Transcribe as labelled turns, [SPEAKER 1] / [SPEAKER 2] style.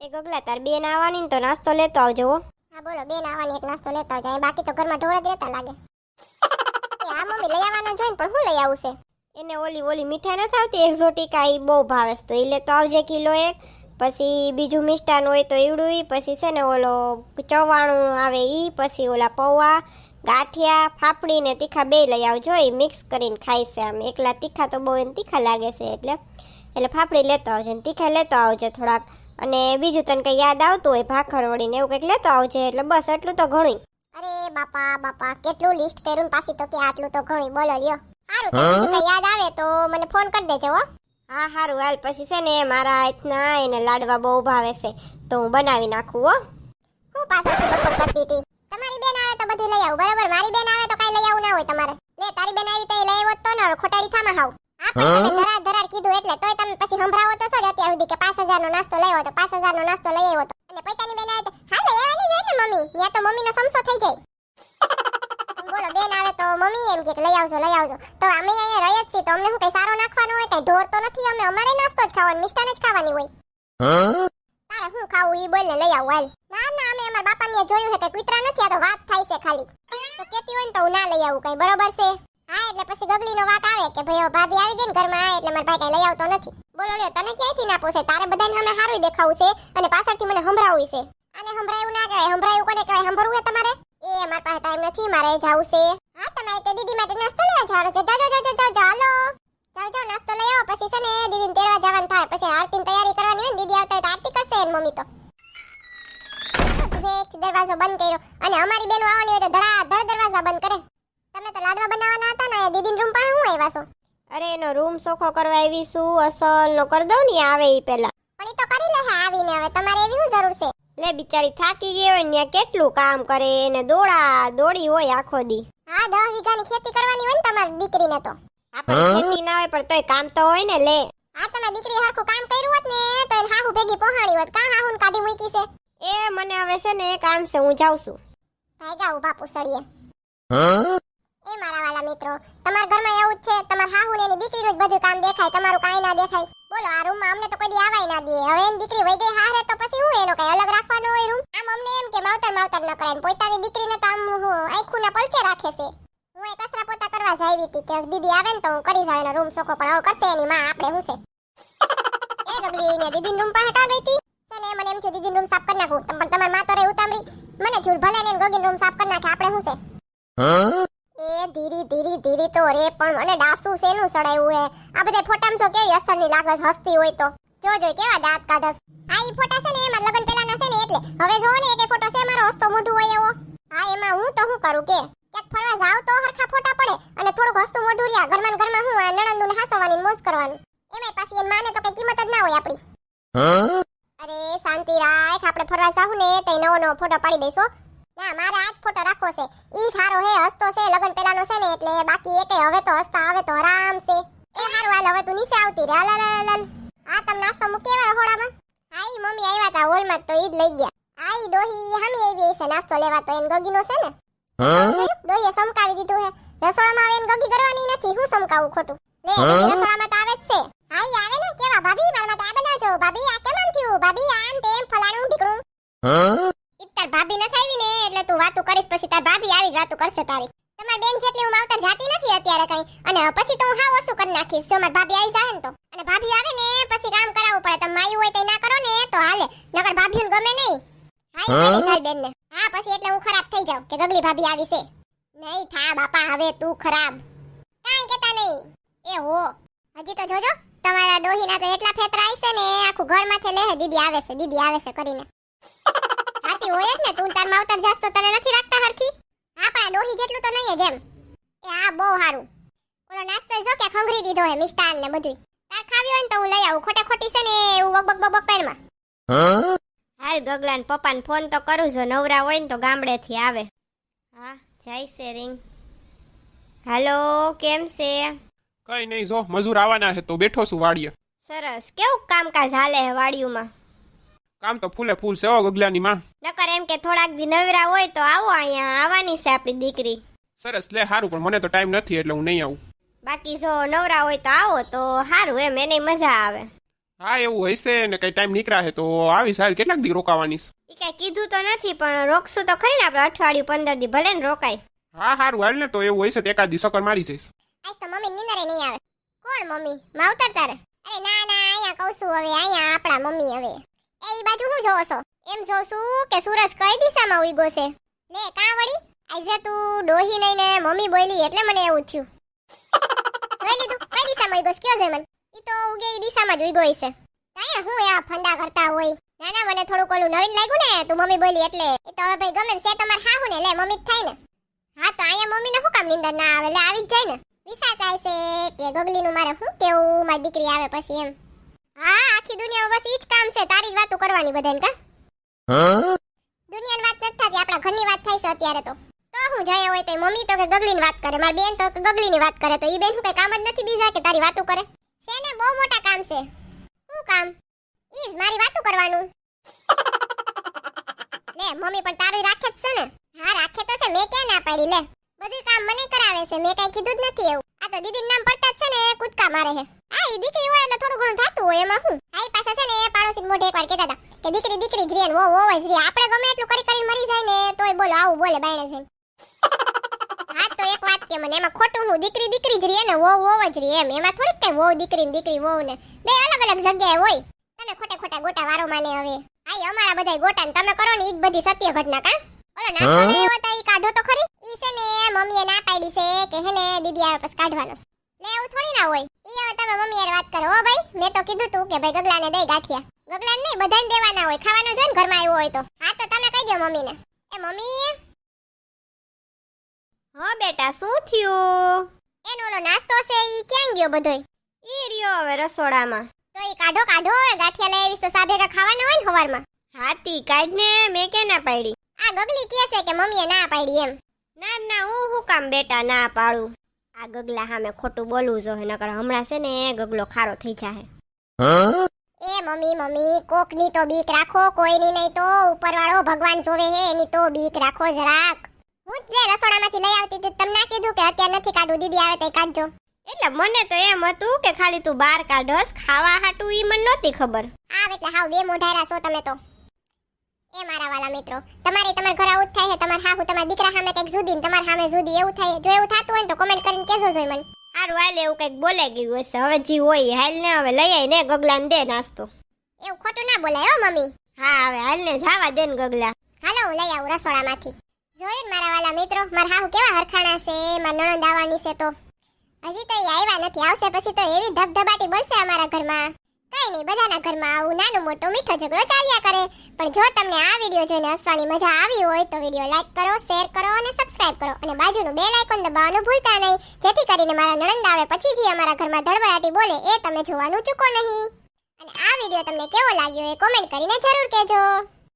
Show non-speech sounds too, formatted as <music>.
[SPEAKER 1] એ ગગલા તાર બેન આવવાની ને તો નાસ્તો લેતો આવજો હો.
[SPEAKER 2] હા બોલો બેન આવવાની એક નાસ્તો લેતા આવજો. અહીં બાકી તો ઘરમાં ઢોર જ રહેતા લાગે. એ હા મમ્મી લઈ આવવાનું જોઈને પણ હું લઈ આવું છે?
[SPEAKER 1] એને ઓલી ઓલી મીઠાઈ નથી આવતી? એક્ઝોટિકા એ બહુ ભાવે છે. તો એ લેતો આવજે કિલો એક. પછી બીજું મિષ્ટાન હોય તો એવડું એ પછી છે ને ઓલો ચવાણું આવે એ પછી ઓલા પૌવા ગાંઠિયા ફાફડી ને તીખા બે લઈ આવજો એ મિક્સ કરીને ખાઈ છે આમ. એકલા તીખા તો બહુ એને તીખા લાગે છે એટલે. એટલે ફાફડી લેતો આવજો ને તીખા લેતો આવજો થોડાક. અને બીજું તને કંઈ યાદ આવતું હોય ભાખર વળીને એવું કંઈક લેતો આવજે એટલે બસ એટલું તો ઘણું
[SPEAKER 2] અરે બાપા બાપા કેટલું લિસ્ટ કર્યું પાછી તો કે આટલું તો ઘણું બોલો લ્યો. સારું તો કંઈ યાદ આવે તો મને ફોન કરી દેજો હો.
[SPEAKER 1] હા સારું હાલ. પછી છે ને મારા હાથના એને લાડવા બહુ ભાવે છે તો હું બનાવી નાખું હો.
[SPEAKER 2] હું પાછળથી બકબક કરતી હતી. તમારી બેન આવે તો બધું લઈ આવું બરાબર? મારી બેન આવે તો કઈ લઈ આવું ના હોય તમારે. લે તારી બેન આવી તો એ લઈ આવ્યો તો ને હવે ખોટાડી થામાં હાવ. હા? પણ તમે ધરાર ધરાર કીધું એટલે તોય તમે પછી સંભળાવો તો છો જ અત્યાર સુધી કે પાંચ હજાર નો નાસ્તો લઈ આવ્યો તો પાંચ હજાર નો નાસ્તો લઈ આવ્યો તો. અને પૈતાની બેન આવે તો હા લઈ જોઈએ ને મમ્મી ત્યાં તો મમ્મીનો સમસો થઈ જાય. <laughs> બોલો બેન આવે તો મમ્મી એમ કે કે લઈ આવજો લઈ આવજો. તો અમે અહીંયા રહી જ છીએ તો અમને શું કઈ સારો નાખવાનો હોય કઈ ઢોર તો નથી અમે અમારે નાસ્તો જ ખાવાનો મિષ્ટાન જ ખાવાની હોય. તારે હું ખાવું ઈ લઈ આવું હાલ. ના ના અમે અમારા બાપાને જોયું છે કે કૂતરા નથી આ તો વાત થાય છે ખાલી. તો કેતી હોય ને તો હું ના લઈ આવું કઈ બરોબર છે? હા, એટલે પછી ગગલીનો વાત આવે કે ભાઈ ભાભી આવી ગઈ ને ઘરમાં એટલે મારા ભાઈ કઈ લઈ આવતો નથી. બોલો, લ્યો, તને ક્યાંયથી ના પોસે? તારે બધાને અમે સારું દેખાવું છે અને પાછળથી મને સંભળાવવું છે. અને સંભળાયું ના કહેવાય સંભળાયું કોને કહેવાય સંભળવું હે તમારે? એ, મારા પાસે ટાઈમ નથી, મારે જવું છે. હા તમારે તે દીદી માટે નાસ્તો લેવા જવાનો છે જાઓ જાઓ જાઓ જાઓ હાલો. જાઓ નાસ્તો લઈ આવો, પછી છે ને દીદીને તેડવા જવાનું થાય. પછી આરતીની તૈયારી કરવાની હોય ને, દીદી આવતા હોય તો આરતી કરશે એની મમ્મી તો. દરવાજો બંધ કર્યો. અને અમારી બેનો આવવાની હોય તો ધડાધડ દરવાજા બંધ કરે. તમે તો લાડવા બનાવવાના હતા ને દીદીન રૂમ પાસે હું આવ્યા છો?
[SPEAKER 1] અરે એનો રૂમ સોખો કરવા આવી છું અસલ નો કરી દઉં ને આવે એ પેલા
[SPEAKER 2] પણ ઈ તો કરી લે હે આવીને હવે તમારે એવી શું જરૂર છે?
[SPEAKER 1] લે બિચારી થાકી ગઈ હોય ને કેટલું કામ કરે ને દોડા દોડી હોય આખો દી.
[SPEAKER 2] હા દસ વીઘાની ખેતી કરવાની હોય ને તમારી દીકરીને તો.
[SPEAKER 1] આપણે ખેતી ના હોય પણ તોય કામ તો હોય ને લે.
[SPEAKER 2] હા તમારી દીકરી હરખું કામ કર્યું હોત ને તો એને હાહુ ભેગી પહોંચાડી હોત. કા હાહુને કાઢી મૂકી છે?
[SPEAKER 1] એ મને હવે છે ને કામ છે હું જાઉં છું.
[SPEAKER 2] ભાઈ ઊભા બાપુ સળીએ મિત્રો. તમારા ઘરમાં એવું જ છે, તમારા હાહુ ને એની દીકરીનું જ બધું કામ દેખાય, તમારું કાંઈ ના દેખાય. બોલો, આ રૂમમાં અમને તો કોઈ દી આવાય ના દે. હવે એની દીકરી વઈ ગઈ હારે, તો પછી હું એનો કઈ અલગ રાખવાનો હોય રૂમ આમ અમને એમ કે માવતર માવતર ન કરાય પોતાની દીકરીને તો આમ આખું ના પલકે રાખે છે. હું એ કસરા પોતા કરવા જાવી હતી કે દીદી આવે ને તો હું કરી જાવ એનો રૂમ સોખો, પણ આવું કરશે એની માં, આપણે હું છે? <laughs> એ ગગલી ને દીદી રૂમ પાસે કા ગઈ હતી? અને મને એમ થયું દીદી રૂમ સાફ કરી નાખું. પણ તમારી માં તો રે ઉતામરી મને થયું, ભલે ને ગગીન રૂમ સાફ કરી નાખે, આપણે હું છે? ધીરી ધીરી ધીરી તો રે પણ મને ડાસુ શેનું સડાયું હે? આ બધા ફોટામાં તો કેવી અસરની લાગે હસતી હોય તો? જો જો કેવા દાંત કાઢસ આ ઈ ફોટા છે ને એમાં લગન પેલાના છે ને એટલે હવે જો ને એક ફોટો છે મારો હસતો મોઢું હોય એવો. હા એમાં હું તો હું કરું કે? ક્યાંક ફરવા જાવ તો હરખા ફોટા પડે અને થોડુંક હસતું મોઢું રહ્યા ઘરમાં ઘરમાં હું આ નણંદુને હાસવાની મોજ કરવાનું. એમાંય પાછી એની માને તો કઈ કિંમત જ ના હોય આપણી. અરે શાંતિ રાખ આપણે ફરવા જાવું ને તો નવો નવો ફોટો પાડી દઈશું ના મારે આ જ ફોટો રાખવો છે. ઈ સારો હે હસતો છે લગન પેલાનો છે ને એટલે બાકી એકે હવે તો હસતા આવે તો આરામ છે. એ હારું હાલ હવે તું નીચે આવતી રે હાલ હાલ આ તમ નાસ્તો મૂકી આવ્યા રહોડામાં હા ઈ મમ્મી આવ્યા તા હોલમાં તો ઈ જ લઈ ગયા. આઈ ડોહી હમી આવી છે નાસ્તો લેવા તો. એન ગગીનો છે ને? ડોહીએ સમકાવી દીધું હે રસોડામાં આવે એન ગોગી કરવાની નથી. હું સમકાવું ખોટું? લે રસોડામાં તો આવે જ છે. હાઈ આવે ને? કેવા? ભાભી મારા માટે આ બનાવજો. ભાભી આ કેમ આમ થયું? ભાભી આમ તેમ ફલાણું ઢીકણું. ઈ તાર ભાભી નથી આવી ને એટલે તું વાતું કરીશ પછી તાર ભાભી આવી જ વાતું કરશે તારી. તમારી બેન જેટલી હું માવતર જાતી નથી અત્યારે કઈ. અને પછી તો હું હાવ ઓછું કરી નાખીશ. જો મારી ભાભી આવી જાય ને તો. અને ભાભી આવે ને પછી કામ કરાવવું પડે. તમે માયું હોય તો ના કરો ને તો હાલે. નકર ભાભીઓને ગમે નહીં. હા? સાલ બેન ને હા પછી એટલે હું ખરાબ થઈ જાઉં કે ગગલી ભાભી આવી છે. નહીં થા બાપા હવે તું ખરાબ. કાઈ કેતા નહીં. એ હો. હજી તો જોજો તમારા ડોહીના તો એટલા ફેતરા છે ને આખું ઘર માથે લે દીદી આવે છે દીદી આવે છે કરીને. <laughs> હાતી હોય જ ને તું તાર માવતર જાસ તો તને નથી રાખતા હરખી? આપણા ડોહી જેટલું તો નહીં જ એમ. એ આ બહુ સારું. ઓલો નાસ્તો જો કે ખંગરી દીધો હે મિષ્ટાન ને બધું તાર ખાવી હોય ને તો હું લઈ આવું. ખોટે ખોટી છે ને એવું બક બક બક પેરમાં
[SPEAKER 1] હાલ ગગલા ને પપ્પાને ફોન તો કરું છું. નવરા હોય ને તો ગામડેથી આવે. હા જય છે રિંગ. હાલો કેમ છે?
[SPEAKER 3] કઈ નહીં જો મજૂર આવવાના છે તો બેઠો છું વાડીએ.
[SPEAKER 1] સરસ. કેવું કામકાજ હાલે હે વાડીઓમાં?
[SPEAKER 3] કામ તો ફૂલે ફૂલ છે હો ગગલાની માં.
[SPEAKER 1] નકર એમ કે થોડાક દી નવરા હોય તો આવો અહીંયા આવવાની છે આપણી દીકરી.
[SPEAKER 3] સરસ લે સારું પણ મને તો ટાઈમ નથી એટલે હું નહીં આવું.
[SPEAKER 1] બાકી જો નવરા હોય તો આવો તો સારું એમ એને મજા આવે.
[SPEAKER 3] હા એવું હશે ને કઈ ટાઈમ નીકળાશે તો આવીશ હાલ કેટલાક દી રોકાવાની છે?
[SPEAKER 1] એ કાંઈ કીધું તો નથી પણ રોકશું તો ખરી ને આપણે અઠવાડિયું પંદર દી ભલે ને રોકાય.
[SPEAKER 3] હા સારું હાલ ને તો એવું હશે તો એકાદ દી સકર મારી જઈશ.
[SPEAKER 2] આજ તો મમ્મી નિંદરે નહીં આવે. કોણ મમ્મી? માવતર તારે? અરે ના ના અહીંયા કહું છું હવે અહીંયા આપણા મમ્મી હવે. એ બાજુ હું જોવો છો. એમ જોશું કે સૂરજ કઈ દિશામાં ઉગ્યો છે? લે, કા વળી? આજે તું ડોહી નહીં ને મમ્મી બોલી એટલે મને એવું થયું. જોઈ લીધું? કઈ દિશામાં ઉગ્યો કયો છે મને ઈ તો ઉગે ઈ દિશામાં જ ઉગ્યો છે. તાયા હું એવા ફંદા કરતા હોય? ના ના મને થોડુંક ઓલું નવીન લાગ્યું ને, તું મમ્મી બોલી એટલે. એ તો હવે ભાઈ ગમે છે, તમારે હાહુ ને, લે, મમ્મી થાય ને. હા, તો અહીંયા મમ્મીને શું કામ નિંદર ના આવે? એટલે આવી જ જાય ને. વિસા થાય છે કે ગગલીનું મારે શું કેવું? મારી દીકરી આવે પછી એમ. હા આખી દુનિયામાં બસ ઈ જ કામ છે. તારી જ વાતો કરવાની બધાને કા? દુનિયાની વાત નથી થતી આપણા ઘરની વાત થાય છે અત્યારે તો. તો હું જયા હોય તો મમ્મી તો કે ગગલીની વાત કરે મારી બેન તો કે ગગલીની વાત કરે તો ઈ બેન કઈ કામ જ નથી બીજા કે તારી વાતો કરે? સેને બહુ મોટા કામ છે. શું કામ? ઈ જ મારી વાતો કરવાનું. <laughs> લે મમ્મી પણ તારું રાખે જ છે ને. હા રાખે તો છે મેં ક્યાં ના પાડી લે. બધું કામ મને કરાવે છે મેં કઈ કીધું જ નથી એવું. આ તો દીદીનું નામ પડતા જ છે ને કૂદકા મારે છે. હા ઈ દીકરી હોય એટલે થોડું ઘણું થતું હોય એમાં શું આ ઈ પાછા છે ને પાડોશી મોઢે એકવાર કહેતા હતા કે દીકરી દીકરી જ રે ને વો વો જ રે આપણે ગમે એટલું કરી કરીને મરી જાય ને તોય બોલો આવું બોલે બાયણે છે. હા તો એક વાત કે મને એમાં ખોટું હું? દીકરી દીકરી જ રે ને વો વો જ રે એમ. એમાં થોડીક કઈ વો દીકરી ને દીકરી વો ને. બે અલગ અલગ જગ્યાએ હોય. તમે ખોટે ખોટા ગોટા વારો માને હવે. આઈ અમારા બધાય ગોટા ને તમે કરો ને ઈ જ બધી સત્ય ઘટના કા? ઓલો નાસ્તો ને એવો તો ઈ કાઢો તો ખરી? ઈ છે ને મમ્મીએ ના પાડી છે કે હે ને દીદી આવે પછી કાઢવાનો લે એવું થોડી ના હોય. ઈ હવે તમે મમ્મી યાર વાત કરો. હો ભાઈ મેં તો કીધું તું કે ભાઈ ગગલાને દઈ ગાંઠિયા. ગગલાને નહીં બધાને દેવાના હોય. ખાવાનું જોઈએ ને ઘરમાં આવ્યો હોય તો. હા તો તમે કહી દો મમ્મીને. એ મમ્મી.
[SPEAKER 1] હા બેટા શું થયું?
[SPEAKER 2] એનો ઓલો નાસ્તો છે ઈ ક્યાં ગયો બધોય?
[SPEAKER 1] એ રહ્યો હવે રસોડામાં.
[SPEAKER 2] તો ઈ કાઢો કાઢો ગાંઠિયા લઈ આવીશ તો સા ભેગા ખાવાના હોય ને સવારમાં
[SPEAKER 1] હાથી કાઢને મેં કે ના પાડી?
[SPEAKER 2] આ ગગલી કહે છે કે મમ્મીએ ના પાડી એમ.
[SPEAKER 1] ના ના હું હું કામ બેટા ના પાડું? આ ગગલા સામે ખોટું બોલવું જોઈએ નકર હમણાં છે ને ગગલો ખારો થઈ જાય
[SPEAKER 2] એ મમ્મી મમ્મી કોકની તો બીક રાખો કોઈની નહીં તો ઉપરવાળો ભગવાન જોવે હે એની તો બીક રાખો જરાક. હું જ રસોડામાંથી લઈ આવતી હતી તમને ના કીધું કે અત્યારે નથી કાઢવું દીદી આવે તો કાઢજો.
[SPEAKER 1] એટલે મને તો એમ હતું કે ખાલી તું બહાર કાઢસ ખાવા હાટું ઈ મને નહોતી ખબર.
[SPEAKER 2] આવ એટલે હાવ બે મોઢારા છો તમે તો. એ મારા વાલા મિત્રો. તમારે તમાર ઘર આવું થાય છે. તમાર હાહુ તમાર દીકરા સામે કંઈક જુદી તમાર સામે જુદી એવું થાય જો એવું થતું હોય તો કોમેન્ટ કરીને કહેજો જોઈ મને.
[SPEAKER 1] હારું હાલ એવું કંઈક બોલાઈ ગયું હશે. હવે જી હોય હાલ ને હવે લઈ આઈ ને ગગલાને દે નાસ્તો.
[SPEAKER 2] એવું ખોટું ના બોલાય હો મમ્મી.
[SPEAKER 1] હા હવે હાલ ને જાવા દે ને ગગલા.
[SPEAKER 2] હાલો હું લઈ આવું રસોડામાંથી. જોયું મારા વાલા મિત્રો મારા હાહુ કેવા હરખાણા છે મારા નણંદ આવવાની છે તો. હજી તો એ આવ્યા નથી. આવશે પછી તો એવી ધબધબાટી બનશે અમારા ઘરમાં. કઈ નહીં, બધાના ઘરમાં આવું નાનું મોટું મીઠો ઝઘડો ચાલ્યા કરે. પણ જો તમને આ વીડિયો જોઈને હસવાની મજા આવી હોય તો વીડિયો લાઈક કરો, શેર કરો અને સબસ્ક્રાઇબ કરો. અને બાજુનું બેલ આઇકોન દબાવવાનું ભૂલતા નહીં. જેથી કરીને મારા નણંદ આવે પછી જે અમારા ઘરમાં ધડબડાટી બોલે એ તમે જોવાનું ચૂકો નહીં. અને આ વીડિયો તમને કેવો લાગ્યો એ કોમેન્ટ કરીને જરૂર કહેજો.